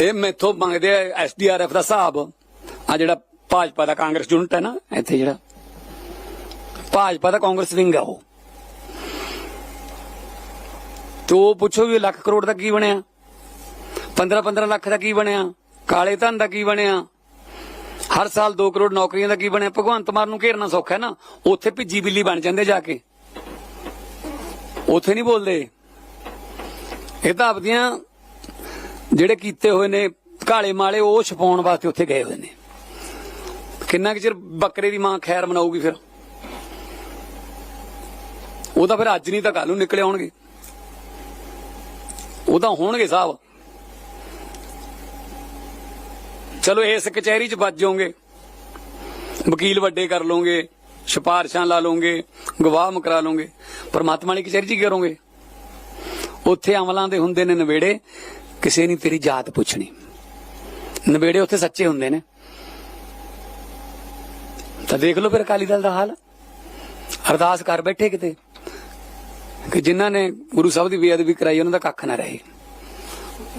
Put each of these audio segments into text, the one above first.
ਇਹ ਮੈਥੋਂ ਮੰਗਦੇ ਆ ਐਸਡੀਆਰਐਫ ਦਾ ਹਿਸਾਬ। ਆ ਜਿਹੜਾ ਭਾਜਪਾ ਦਾ ਕਾਂਗਰਸ ਯੂਨਿਟ ਹੈ ਨਾ, ਇੱਥੇ ਜਿਹੜਾ ਭਾਜਪਾ ਦਾ ਕਾਂਗਰਸ ਵਿੰਗ ਆ ਉਹ। ਤੇ ਪੁੱਛੋ ਵੀ ਲੱਖ ਕਰੋੜ ਦਾ ਕੀ ਬਣਿਆ? 15 15 ਲੱਖ ਦਾ ਕੀ ਬਣਿਆ? ਕਾਲੇ ਧਨ ਦਾ ਕੀ ਬਣਿਆ? ਹਰ ਸਾਲ 2 ਕਰੋੜ ਨੌਕਰੀਆਂ ਦਾ ਕੀ ਬਣਿਆ? ਭਗਵੰਤ ਮਾਨ ਨੂੰ ਘੇਰਨਾ ਸੌਖਾ ਹੈ ਨਾ। ਉੱਥੇ ਭਿੱਜੀ ਬਿੱਲੀ ਬਣ ਜਾਂਦੇ ਜਾ ਕੇ। ਉੱਥੇ ਨਹੀਂ ਬੋਲਦੇ। ਇਹ ਤਾਂ ਆਪਦੀਆਂ ਜਿਹੜੇ ਕੀਤੇ ਹੋਏ ਨੇ ਕਾਲੇ ਮਾਲੇ, ਉਹ ਛਪਾਉਣ ਵਾਸਤੇ ਉੱਥੇ ਗਏ ਹੋਏ ਨੇ। ਕਿੰਨਾ ਕੁ ਚਿਰ ਬੱਕਰੇ ਦੀ ਮਾਂ ਖੈਰ ਮਨਾਉਗੀ ਫਿਰ? ਉਹ ਤਾਂ ਫਿਰ ਅੱਜ ਨਹੀਂ ਤਾਂ ਕੱਲ ਨੂੰ ਨਿਕਲੇ ਆਉਣਗੇ। ਉਹ ਤਾਂ ਹੋਣਗੇ ਸਾਹਿਬ ਚਲੋ ਇਸ ਕਚਹਿਰੀ 'ਚ ਵੱਜ ਜਾਓਗੇ। ਵਕੀਲ ਵੱਡੇ ਕਰ ਲਓਗੇ, ਸਿਫਾਰਸ਼ਾਂ ਲਾ ਲਓਗੇ, ਗਵਾਹ ਮਕਰਾ ਲਓਗੇ। ਪਰਮਾਤਮਾ ਵਾਲੀ ਕਚਹਿਰੀ 'ਚ ਕੀ ਕਰੋਗੇ? ਉੱਥੇ ਅਮਲਾਂ ਦੇ ਹੁੰਦੇ ਨੇ ਨਵੇੜੇ। ਕਿਸੇ ਨੇ ਤੇਰੀ ਜਾਤ ਪੁੱਛਣੀ। ਨਵੇੜੇ ਉੱਥੇ ਸੱਚੇ ਹੁੰਦੇ ਨੇ। ਤਾਂ ਦੇਖ ਲਓ ਫਿਰ ਅਕਾਲੀ ਦਲ ਦਾ ਹਾਲ। ਅਰਦਾਸ ਕਰ ਬੈਠੇ ਕਿਤੇ। ਕਿ ਜਿਨ੍ਹਾਂ ਨੇ ਗੁਰੂ ਸਾਹਿਬ ਦੀ ਬੇਅਦਬੀ ਕਰਾਈ, ਉਹਨਾਂ ਦਾ ਕੱਖ ਨਾ ਰਹੇ।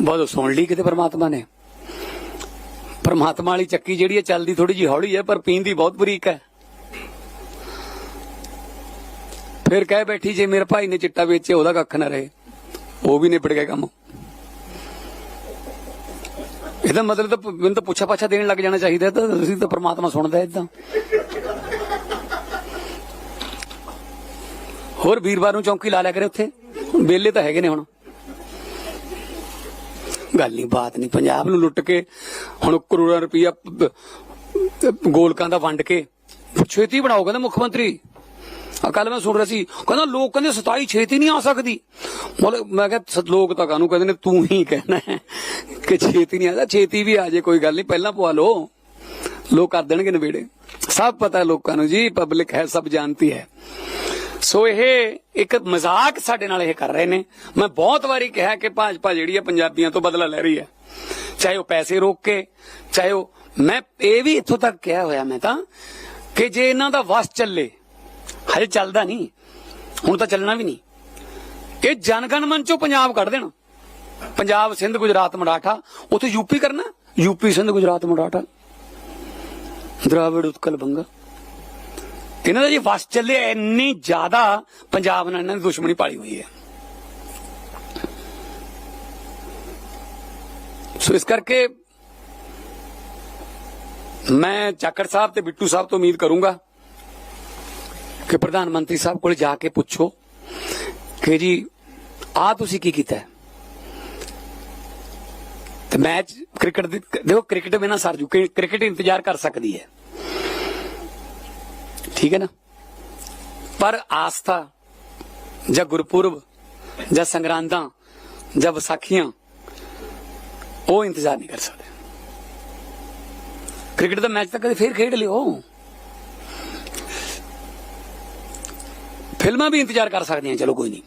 ਬਹੁਤ ਸੁਣ ਲਈ ਕਿਤੇ ਪਰਮਾਤਮਾ ਨੇ। ਪਰਮਾਤਮਾ ਵਾਲੀ ਚੱਕੀ ਜਿਹੜੀ ਹੈ, ਚੱਲਦੀ ਥੋੜੀ ਜਿਹੀ ਹੌਲੀ ਹੈ, ਪਰ ਪੀਂਦੀ ਬਹੁਤ ਬਰੀਕ ਹੈ। ਫਿਰ ਕਹਿ ਬੈਠੀ, ਜੇ ਮੇਰੇ ਭਾਈ ਨੇ ਚਿੱਟਾ ਵੇਚਿਆ, ਉਹਦਾ ਕੱਖ ਨਾ ਰਹੇ। ਉਹ ਵੀ ਨਿਪਟ ਗਿਆ ਕੰਮ। ਇਹਦਾ ਮਤਲਬ ਤਾਂ ਮੈਨੂੰ ਤਾਂ ਪੁੱਛਾ ਪਾਛਾ ਦੇਣ ਲੱਗ ਜਾਣਾ ਚਾਹੀਦਾ, ਤਾਂ ਤੁਸੀਂ ਤਾਂ ਪਰਮਾਤਮਾ ਸੁਣਦਾ ਇਦਾਂ ਹੋਰ ਵੀਰਵਾਰ ਨੂੰ ਚੌਂਕੀ ਲਾ ਲਿਆ ਕਰੇ ਉੱਥੇ। ਵੇਲੇ ਤਾਂ ਹੈਗੇ ਨੇ ਹੁਣ। ਗੱਲ ਨਹੀਂ ਬਾਤ ਨਹੀਂ ਪੰਜਾਬ ਨੂੰ ਲੁੱਟ ਕੇ ਹੁਣ ਕਰੋੜਾਂ ਰੁਪਈਆ ਗੋਲਕਾਂ ਦਾ ਵੰਡ ਕੇ। ਛੇਤੀ ਬਣਾਓ ਕਹਿੰਦਾ ਮੁੱਖ ਮੰਤਰੀ। ਆ ਕੱਲ ਮੈਂ ਸੁਣ ਰਿਹਾ ਸੀ। ਕਹਿੰਦਾ ਲੋਕ ਕਹਿੰਦੇ 27 ਛੇਤੀ ਨਹੀਂ ਆ ਸਕਦੀ। ਮਤਲਬ ਮੈਂ ਕਿਹਾ ਲੋਕ ਤਾਂ ਕਾਨੂੰ ਕਹਿੰਦੇ ਨੇ? ਤੂੰ ਹੀ ਕਹਿਣਾ ਹੈ ਕਿ ਛੇਤੀ ਨਹੀਂ ਆਦਾ ਛੇਤੀ ਵੀ ਆ ਜੇ, ਕੋਈ ਗੱਲ ਨਹੀਂ, ਪਹਿਲਾਂ ਪਵਾ ਲਓ। ਲੋਕ ਕਰ ਦੇਣਗੇ ਨਵੇੜੇ। ਸਭ ਪਤਾ ਲੋਕਾਂ ਨੂੰ ਜੀ ਪਬਲਿਕ ਹੈ, ਸਭ ਜਾਣਤੀ ਹੈ। ਸੋ ਇਹ ਇੱਕ ਮਜ਼ਾਕ ਸਾਡੇ ਨਾਲ ਇਹ ਕਰ ਰਹੇ ਨੇ। ਮੈਂ ਬਹੁਤ ਵਾਰੀ ਕਿਹਾ ਕਿ ਭਾਜਪਾ ਜਿਹੜੀ ਹੈ ਪੰਜਾਬੀਆਂ ਤੋਂ ਬਦਲਾ ਲੈ ਰਹੀ ਹੈ। ਚਾਹੇ ਉਹ ਪੈਸੇ ਰੋਕ ਕੇ, ਚਾਹੇ ਉਹ ਮੈਂ ਇਹ ਵੀ ਇੱਥੋਂ ਤੱਕ ਕਿਹਾ ਹੋਇਆ ਮੈਂ ਤਾਂ ਕਿ ਜੇ ਇਹਨਾਂ ਦਾ ਵਸ ਚੱਲੇ ਹਜੇ ਚੱਲਦਾ ਨਹੀਂ। ਹੁਣ ਤਾਂ ਚੱਲਣਾ ਵੀ ਨਹੀਂ। ਇਹ ਜਨਗਣ ਮਨ ਚੋਂ ਪੰਜਾਬ ਕੱਢ ਦੇਣਾ। ਪੰਜਾਬ ਸਿੰਧ ਗੁਜਰਾਤ ਮਰਾਠਾ, ਉੱਥੇ ਯੂਪੀ ਕਰਨਾ। ਯੂਪੀ ਸਿੰਧ ਗੁਜਰਾਤ ਮਰਾਠਾ। ਦਰਾਵਿੜ ਉਤਕਲ ਬੰਗਾ। ਇਹਨਾਂ ਦਾ ਜੀ ਵਸ ਚੱਲਿਆ ਇੰਨੀ ਜ਼ਿਆਦਾ ਪੰਜਾਬ ਨਾਲ ਇਹਨਾਂ ਦੀ ਦੁਸ਼ਮਣੀ ਪਾਲੀ ਹੋਈ ਹੈ। ਸੋ ਇਸ ਕਰਕੇ ਮੈਂ ਚਾਕਰ ਸਾਹਿਬ ਤੇ ਬਿੱਟੂ ਸਾਹਿਬ ਤੋਂ ਉਮੀਦ ਕਰੂੰਗਾ ਕਿ ਪ੍ਰਧਾਨ ਮੰਤਰੀ ਸਾਹਿਬ ਕੋਲ ਜਾ ਕੇ ਪੁੱਛੋ ਕਿ ਜੀ ਆ ਤੁਸੀਂ ਕੀ ਕੀਤਾ ਤੇ ਮੈਚ ਕ੍ਰਿਕਟ ਦੇਖੋ, ਕ੍ਰਿਕਟ ਬਿਨਾ ਸਰ ਜੂ ਕ੍ਰਿਕਟ ਇੰਤਜ਼ਾਰ ਕਰ ਸਕਦੀ ਹੈ। ਠੀਕ ਹੈ ਨਾ? ਪਰ ਆਸਥਾ, ਜਾਂ ਗੁਰਪੁਰਬ, ਜਾਂ ਸੰਗਰਾਂਦਾਂ, ਜਾਂ ਵਿਸਾਖੀਆਂ, ਉਹ ਇੰਤਜ਼ਾਰ ਨਹੀਂ ਕਰ ਸਕਦੇ। ਕ੍ਰਿਕਟ ਦਾ ਮੈਚ ਤਾਂ ਕਦੇ ਫੇਰ ਖੇਡ ਲਿਓ। ਫਿਲਮਾਂ ਵੀ ਇੰਤਜ਼ਾਰ ਕਰ ਸਕਦੀਆਂ, ਚਲੋ ਕੋਈ ਨਹੀਂ।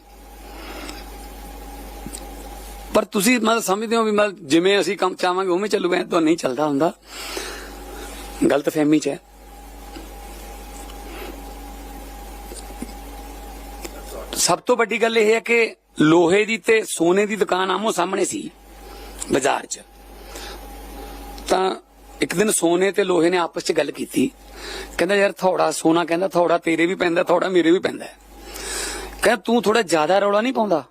ਪਰ ਤੁਸੀਂ ਮਤਲਬ ਸਮਝਦੇ ਹੋ ਵੀ ਮਤਲਬ ਜਿਵੇਂ ਅਸੀਂ ਕੰਮ ਚਾਹਾਂਗੇ, ਉਵੇਂ ਚੱਲੂਗਾ ਇਹ ਤਾਂ ਨਹੀਂ ਚੱਲਦਾ ਹੁੰਦਾ। ਗਲਤ ਫਹਿਮੀ ਚ ਹੈ। ਸਭ ਤੋਂ ਵੱਡੀ ਗੱਲ ਇਹ ਹੈ ਕਿ ਲੋਹੇ ਦੀ ਤੇ ਸੋਨੇ ਦੀ ਦੁਕਾਨ ਆਮੋ ਸਾਹਮਣੇ ਸੀ, ਬਾਜ਼ਾਰ 'ਚ। ਤਾਂ ਇੱਕ ਦਿਨ ਸੋਨੇ ਤੇ ਲੋਹੇ ਨੇ ਆਪਸ 'ਚ ਗੱਲ ਕੀਤੀ। ਕਹਿੰਦਾ ਯਾਰ ਥੋੜਾ ਸੋਨਾ ਕਹਿੰਦਾ, ਥੋੜਾ ਤੇਰੇ ਵੀ ਪੈਂਦਾ, ਥੋੜਾ ਮੇਰੇ ਵੀ ਪੈਂਦਾ। ਕਹਿੰਦਾ ਤੂੰ ਥੋੜਾ ਜ਼ਿਆਦਾ ਰੌਲਾ ਨਹੀਂ ਪਾਉਂਦਾ?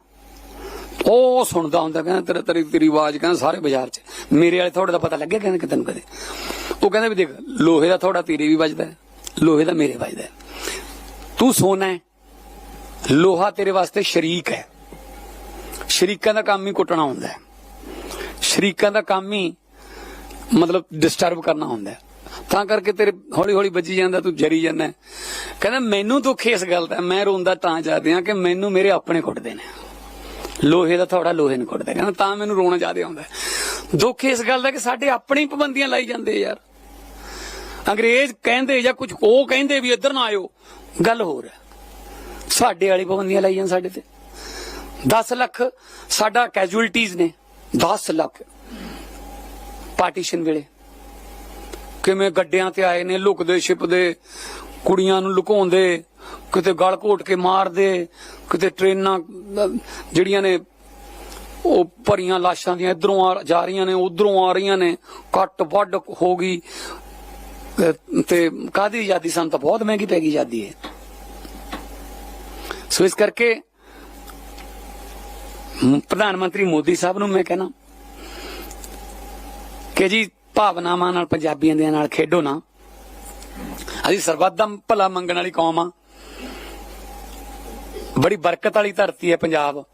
ਉਹ ਸੁਣਦਾ ਹੁੰਦਾ, ਕਹਿੰਦਾ ਤੇਰਾ ਤੇਰੀ ਤੇਰੀ ਆਵਾਜ਼ ਕਹਿੰਦਾ ਸਾਰੇ ਬਾਜ਼ਾਰ 'ਚ। ਮੇਰੇ ਵਾਲੇ ਥੋੜੇ ਦਾ ਪਤਾ ਲੱਗਿਆ ਕਹਿੰਦਾ ਕਿ ਤੈਨੂੰ ਕਦੇ। ਉਹ ਕਹਿੰਦਾ ਵੀ ਦੇਖ, ਲੋਹੇ ਦਾ ਥੋੜਾ ਤੇਰੇ ਵੀ ਵੱਜਦਾ ਲੋਹੇ ਦਾ ਮੇਰੇ ਵੱਜਦਾ ਤੂੰ ਸੋਨਾ ਹੈ, ਲੋਹਾ ਤੇਰੇ ਵਾਸਤੇ ਸ਼ਰੀਕ ਹੈ। ਸ਼ਰੀਕਾਂ ਦਾ ਕੰਮ ਹੀ ਕੁੱਟਣਾ ਹੁੰਦਾ ਹੈ। ਸ਼ਰੀਕਾਂ ਦਾ ਕੰਮ ਹੀ ਮਤਲਬ ਡਿਸਟਰਬ ਕਰਨਾ ਹੁੰਦਾ ਹੈ। ਤਾਂ ਕਰਕੇ ਤੇਰੇ ਹੌਲੀ ਹੌਲੀ ਵੱਜੀ ਜਾਂਦਾ, ਤੂੰ ਜਰੀ ਜਾਂਦਾ ਕਹਿੰਦਾ, ਮੈਨੂੰ ਦੁੱਖ ਇਸ ਗੱਲ ਦਾ, ਮੈਂ ਰੋਂਦਾ ਤਾਂ ਜਾਂਦੇ ਆ ਕਿ ਮੈਨੂੰ ਮੇਰੇ ਆਪਣੇ ਕੁੱਟਦੇ ਨੇ। ਲੋਹੇ ਦਾ ਥੋੜਾ ਲੋਹੇ ਨੂੰ ਕੁੱਟਦੇ ਕਹਿੰਦਾ, ਤਾਂ ਮੈਨੂੰ ਰੋਣਾ ਜ਼ਿਆਦਾ ਆਉਂਦਾ ਦੁੱਖ ਇਸ ਗੱਲ ਦਾ ਕਿ ਸਾਡੇ ਆਪਣੀ ਪਾਬੰਦੀਆਂ ਲਾਈ ਜਾਂਦੇ ਯਾਰ। ਅੰਗਰੇਜ਼ ਕਹਿੰਦੇ ਜਾਂ ਕੁਝ ਉਹ ਕਹਿੰਦੇ ਵੀ ਇੱਧਰ ਨਾ ਆਇਓ। ਗੱਲ ਹੋਰ ਹੈ। ਸਾਡੇ ਵਾਲੀ ਪਾਬੰਦੀਆਂ ਲਾਈ ਜਾਂ ਸਾਡੇ ਤੇ। 10 ਲੱਖ ਸਾਡਾ ਕੈਜੂਅਲਟੀਜ਼ ਨੇ। 10 ਲੱਖ। ਪਾਰਟੀਸ਼ਨ ਵੇਲੇ। ਕਿਵੇਂ ਗੱਡਿਆਂ ਤੇ ਆਏ ਨੇ, ਲੁਕਦੇ, ਛਿਪਦੇ, ਕੁੜੀਆਂ ਨੂੰ ਲੁਕਾਉਂਦੇ, ਕਿਤੇ ਗਲ ਘੋਟ ਕੇ ਮਾਰਦੇ, ਕਿਤੇ ਟ੍ਰੇਨਾਂ, ਜਿਹੜੀਆਂ ਨੇ ਉਹ ਭਰੀਆਂ ਲਾਸ਼ਾਂ ਦੀਆਂ ਇਧਰੋਂ ਆ ਜਾ ਰਹੀਆਂ ਨੇ, ਉਧਰੋਂ ਆ ਰਹੀਆਂ ਨੇ, ਕੱਟ ਵੱਡ ਹੋ ਗਈ। ਤੇ- ਤੇ ਕਾਦੀ ਆਜ਼ਾਦੀ? ਸਾਨੂੰ ਤਾਂ ਬਹੁਤ ਮਹਿੰਗੀ ਪੈ ਗਈ ਆਜ਼ਾਦੀ ਹੈ ਸੋ ਇਸ ਕਰਕੇ ਪ੍ਰਧਾਨ ਮੰਤਰੀ ਮੋਦੀ ਸਾਹਿਬ ਨੂੰ ਮੈਂ ਕਹਿਣਾ ਕਿ ਜੀ ਭਾਵਨਾਵਾਂ ਨਾਲ, ਪੰਜਾਬੀਆਂ ਦੇ ਨਾਲ ਖੇਡੋ ਨਾ। ਅਸੀਂ ਸਰਬੱਤ ਦਾ ਭਲਾ ਮੰਗਣ ਵਾਲੀ ਕੌਮ ਆ। ਬੜੀ ਬਰਕਤ ਵਾਲੀ ਧਰਤੀ ਹੈ ਪੰਜਾਬ।